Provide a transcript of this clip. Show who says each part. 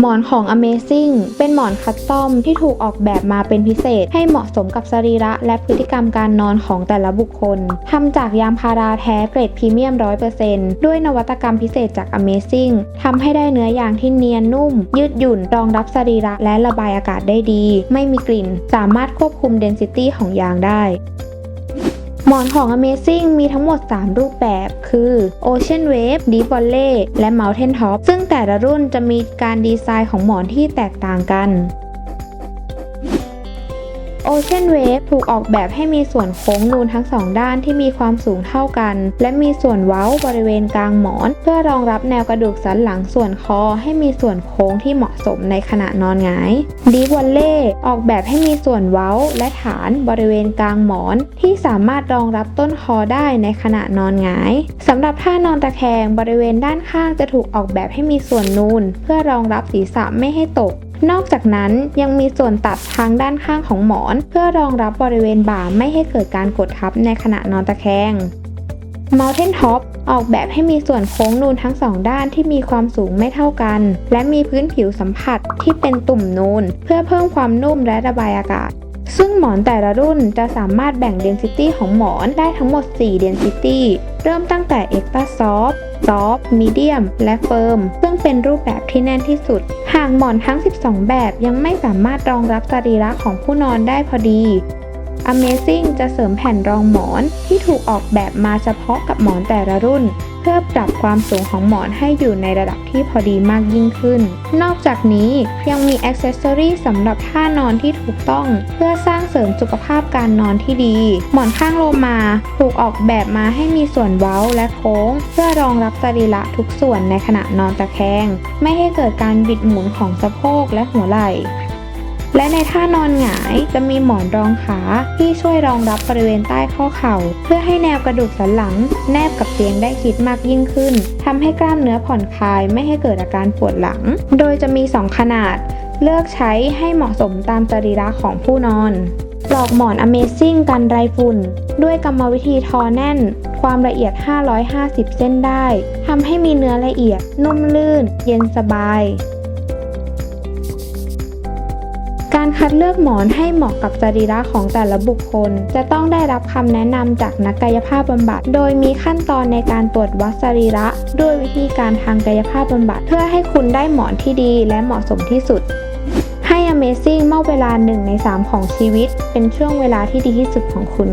Speaker 1: หมอนของ Amazing เป็นหมอนคัสตอมที่ถูกออกแบบมาเป็นพิเศษ ให้เหมาะสมกับสรีระและพฤติกรรมการนอนของแต่ละบุคคลทำจากยางพาราแท้เกรดพรีเมียม 100%ด้วยนวัตกรรมพิเศษจาก Amazing ทำให้ได้เนื้อยางที่เนียนนุ่ม ยืดหยุ่นรองรับสรีระและระบายอากาศได้ดี ไม่มีกลิ่น สามารถควบคุม density ของยางได้หมอนของ Amazing มีทั้งหมด 3 รูปแบบ คือ Ocean Wave, Deep Volley และ Mountain Top ซึ่ง แต่ละรุ่นจะมีการดีไซน์ของหมอนที่แตกต่างกัน Ocean Wave ถูกออกแบบให้มีส่วนโค้งนูนทั้งสองด้านที่มีความสูงเท่ากัน และมีส่วนเว้าบริเวณกลางหมอน เพื่อรองรับแนวกระดูกสันหลังส่วนคอให้มีส่วนโค้งที่เหมาะสมในขณะนอนหงาย Deep Volley ออกแบบให้มีส่วนเว้าและฐานบริเวณกลางหมอน ที่สามารถรองรับต้นคอได้ในขณะนอนหงายสำหรับท่านอนตะแคงบริเวณด้านข้างจะถูกออกแบบให้มีส่วนนูน เพื่อรองรับศีรษะไม่ให้ตก นอกจากนั้นยังมีส่วนตัดทางด้านข้างของหมอน เพื่อรองรับบริเวณบ่าไม่ให้เกิดการกดทับในขณะนอนตะแคง Mountain Top ออกแบบให้มีส่วนโค้งนูนทั้งสองด้านที่มีความสูงไม่เท่ากัน และมีพื้นผิวสัมผัสที่เป็นตุ่มนูน เพื่อเพิ่มความนุ่มและระบายอากาศ ซึ่งหมอนแต่ละรุ่นจะสามารถแบ่ง density ของหมอนได้ทั้งหมด 4 density เริ่มตั้งแต่ extra soft soft medium และ firm ซึ่งเป็นรูปแบบที่แน่นที่สุด หากหมอนทั้ง 12 แบบยังไม่สามารถรองรับสรีระของผู้นอนได้พอดี Amazing จะเสริมแผ่นรองหมอนที่ถูกออกแบบมาเฉพาะกับหมอนแต่ละรุ่น เพื่อปรับความสูงของหมอนให้อยู่ในระดับที่พอดีมากยิ่งขึ้น นอกจากนี้ยังมีอ็อกเซสซอรีสำหรับท่านอนที่ถูกต้อง เพื่อสร้างเสริมสุขภาพการนอนที่ดี หมอนข้างโลมาถูกออกแบบมาให้มีส่วนเว้าและโค้ง เพื่อรองรับสรีระทุกส่วนในขณะนอนตะแคง ไม่ให้เกิดการบิดหมุนของสะโพกและหัวไหล่ และในท่านอนหงายจะมีหมอนรองขาที่ช่วยรองรับบริเวณใต้ข้อเข่า เพื่อให้แนวกระดูกสันหลัง แนบกับเตียงได้ชิดมากยิ่งขึ้นทำให้กล้ามเนื้อผ่อนคลายไม่ให้เกิดอาการปวดหลัง โดยจะมี 2 ขนาด เลือกใช้ให้เหมาะสมตามสรีระของผู้นอนปลอกหมอน Amazing กันไรฝุ่น ด้วยกรรมวิธีทอแน่น ความละเอียด 550 เส้นได้ทำให้มีเนื้อละเอียด นุ่มลื่น เย็นสบาย คัดเลือกหมอนให้เหมาะกับสรีระของแต่ละบุคคล จะต้องได้รับคำแนะนำจากนักกายภาพบำบัด โดยมีขั้นตอนในการตรวจวัดสรีระ ด้วยวิธีการทางกายภาพบำบัด เพื่อให้คุณได้หมอนที่ดีและเหมาะสมที่สุด ให้ Amazing มอบเวลา1ใน 3 ของชีวิต เป็นช่วงเวลาที่ดีที่สุดของคุณ